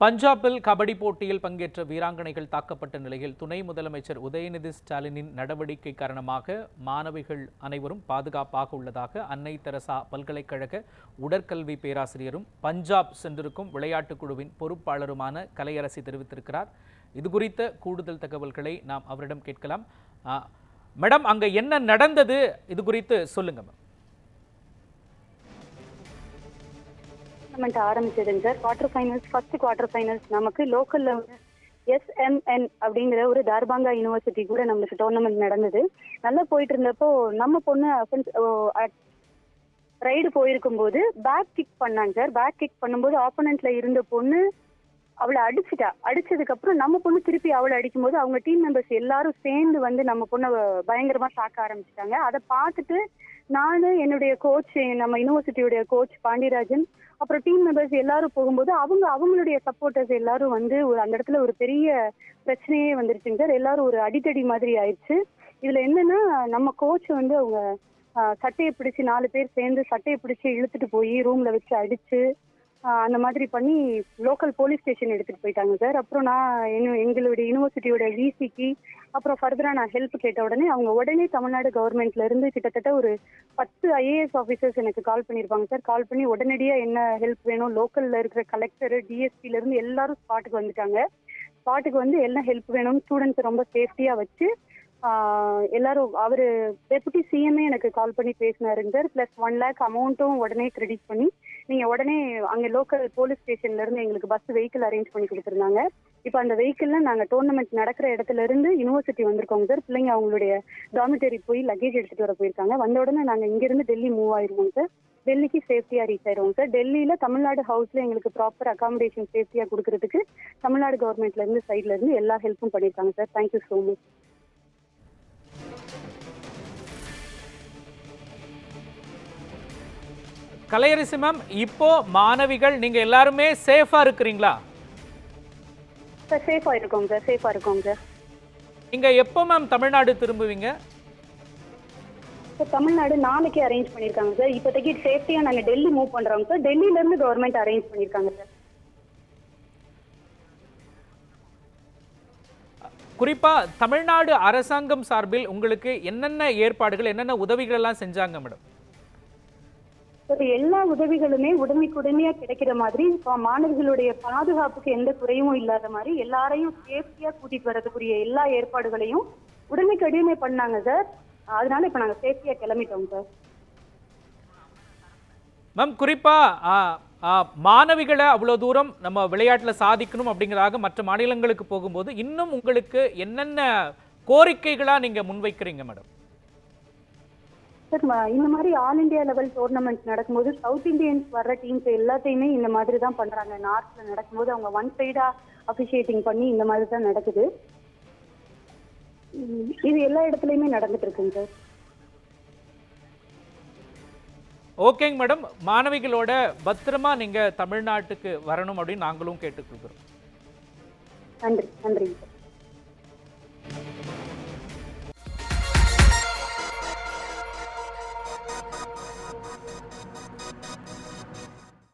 பஞ்சாபில் கபடி போட்டியில் பங்கேற்ற வீராங்கனைகள் தாக்கப்பட்ட நிலையில் துணை முதலமைச்சர் உதயநிதி ஸ்டாலினின் நடவடிக்கை காரணமாக மாணவிகள் அனைவரும் பாதுகாப்பாக உள்ளதாக அன்னை தெரசா பல்கலைக்கழக உடற்கல்வி பேராசிரியரும் பஞ்சாப் சென்றிருக்கும் விளையாட்டுக் குழுவின் பொறுப்பாளருமான கலையரசி தெரிவித்திருக்கிறார். இது குறித்த கூடுதல் தகவல்களை நாம் அவரிடம் கேட்கலாம். மேடம் அங்கே என்ன நடந்தது? இது குறித்து சொல்லுங்க ma'am. Tournament ஆரம்பிச்சதுங்க sir. Quarter finals first quarter finals நமக்கு லோக்கல்ல வந்து எஸ்எம்என் அப்படிங்கிற ஒரு தார்பாங்கா யூனிவர்சிட்டி கூட நம்மளுக்கு டோர்னமெண்ட் நடந்தது. நல்லா போயிட்டு இருந்தப்போ நம்ம பொண்ணு ரைடு போயிருக்கும் போது பேக் கிக் பண்ணாங்க சார். பேக் கிக் பண்ணும்போது ஆப்போனண்ட்ல இருந்த பொண்ணு அவளை அடிச்சிட்டா. அடிச்சதுக்கு அப்புறம் நம்ம பொண்ணு திருப்பி அவளை அடிக்கும்போது அவங்க டீம் மெம்பர்ஸ் எல்லாரும் சேர்ந்து வந்து நம்ம பொண்ணை பயங்கரமா தாக்க ஆரம்பிச்சிட்டாங்க. அதை பார்த்துட்டு நானு என்னுடைய கோச் நம்ம யூனிவர்சிட்டியுடைய கோச் பாண்டியராஜன் அப்புறம் டீம் மெம்பர்ஸ் எல்லாரும் போகும்போது அவங்க அவங்களுடைய சப்போர்ட்டர்ஸ் எல்லாரும் வந்து ஒரு அந்த இடத்துல ஒரு பெரிய பிரச்சனையே வந்துருச்சுங்க சார். எல்லாரும் ஒரு அடித்தடி மாதிரி ஆயிடுச்சு. இதுல என்னன்னா நம்ம கோச் வந்து அவங்க சட்டையை பிடிச்சு நாலு பேர் சேர்ந்து சட்டையை பிடிச்சு இழுத்துட்டு போய் ரூம்ல வச்சு அடிச்சு அந்த மாதிரி பண்ணி லோக்கல் போலீஸ் ஸ்டேஷன் எடுத்துட்டு போயிட்டாங்க சார். அப்புறம் நான் எங்களுடைய யூனிவர்சிட்டியோட விசிக்கு அப்புறம் ஃபர்தரா நான் ஹெல்ப் கேட்ட உடனே அவங்க உடனே தமிழ்நாடு கவர்மெண்ட்ல இருந்து கிட்டத்தட்ட ஒரு பத்து ஐஏஎஸ் ஆஃபீஸர்ஸ் எனக்கு கால் பண்ணியிருப்பாங்க சார். கால் பண்ணி உடனடியாக என்ன ஹெல்ப் வேணும்? லோக்கல்ல இருக்கிற கலெக்டர் டிஎஸ்பில இருந்து எல்லாரும் ஸ்பாட்டுக்கு வந்துட்டாங்க. ஸ்பாட்டுக்கு வந்து என்ன ஹெல்ப் வேணும் ஸ்டூடெண்ட்ஸ் ரொம்ப சேஃப்டியா வச்சு எல்லாரும் அவரு டெபுட்டி சிஎம்ஏ எனக்கு கால் பண்ணி பேசினாருங்க சார். பிளஸ் ஒன் லேக் அமௌண்ட்டும் உடனே கிரெடிட் பண்ணி நீங்க உடனே அங்க லோக்கல் போலீஸ் ஸ்டேஷன்ல இருந்து எங்களுக்கு பஸ் வெஹிக்கிள் அரேஞ்ச் பண்ணி கொடுத்துருந்தாங்க. இப்போ அந்த வெஹிக்கிள்ல நாங்க டோர்னமெண்ட் நடக்கிற இடத்துல இருந்து யூனிவர்சிட்டி வந்திருக்கோங்க சார் பிள்ளைங்க அவங்களுடைய டாமிட்டரி போய் லக்கேஜ் எடுத்துட்டு வர போயிருக்காங்க. வந்த உடனே நாங்க இங்க இருந்து டெல்லி மூவ் ஆயிருவோம் சார் டெல்லிக்கு சேஃப்டியா ரீச் ஆயிருவோம் சார் டெல்லியில தமிழ்நாடு ஹவுஸ்ல எங்களுக்கு ப்ராப்பர் அகாமடேஷன் சேஃப்டியா கொடுக்கறதுக்கு தமிழ்நாடு கவர்மெண்ட்ல இருந்து சைட்ல இருந்து எல்லா ஹெல்ப்பும் பண்ணிருக்காங்க sir thank you so much Kalaiyarasi ma'am இப்போ மாணவிகள் நீங்க எல்லாருமே சேஃபா இருக்கிறீங்களா? சார் சேஃபா இருக்கோங்க சார் சேஃபா இருக்கோங்க. சார் நீங்க எப்போ மேம் தமிழ்நாடு திரும்புவீங்க? சார் தமிழ்நாடு நாளைக்கு அரேஞ்ச் பண்ணிருக்காங்க சார் இப்போதைக்கு சேஃப்டியா நாங்க டெல்லி மூவ் பண்றோம் சார் டெல்லியில இருந்து கவர்மெண்ட் அரேஞ்ச் பண்ணிருக்காங்க சார் குறிப்பா தமிழ்நாடு அரசாங்கம் சார்பில் உங்களுக்கு என்னென்ன ஏற்பாடுகள் என்னென்ன உதவிகள் எல்லாம் செஞ்சாங்க மேடம் எல்லா உதவிகளுமே உடனுக்குடனே கிடைக்கிற மாதிரி இப்போ மாணவர்களுடைய பாதுகாப்புக்கு எந்த குறையும் இல்லாத மாதிரி எல்லாரையும் சேஃப்டியா கூட்டிட்டு வரதுக்குரிய எல்லா ஏற்பாடுகளையும் உடனுக்குடனே பண்ணாங்க சார் அதனால இப்ப நாங்க சேஃப்டியா கிளம்பிட்டோம் சார் மேம் குறிப்பா மாணவிகளை அவ்வளோ தூரம் நம்ம விளையாட்டுல சாதிக்கணும் அப்படிங்கிறதாக மற்ற மாநிலங்களுக்கு போகும்போது இன்னும் உங்களுக்கு என்னென்ன கோரிக்கைகளா நீங்க முன்வைக்கிறீங்க மேடம் சார் இந்த மாதிரி ஆல் இந்தியா லெவல் டோர்னமெண்ட் நடக்கும்போது சவுத் இந்தியன்ஸ் வர்ற டீம்ஸ் எல்லாத்தையுமே இந்த மாதிரி தான் பண்றாங்க. நார்த்ல நடக்கும்போது அவங்க ஒன் சைடா அபிஷியேட்டிங் பண்ணி இந்த மாதிரி தான் நடக்குது. இது எல்லா இடத்துலயுமே நடந்துட்டு இருக்குங்க சார். ஓகேங்க மேடம் மாணவிகளோட பத்திரமா நீங்க தமிழ்நாட்டுக்கு வரணும் அப்படின்னு நாங்களும் கேட்டுக்கொள்கிறோம் நன்றி நன்றிங்க சார்.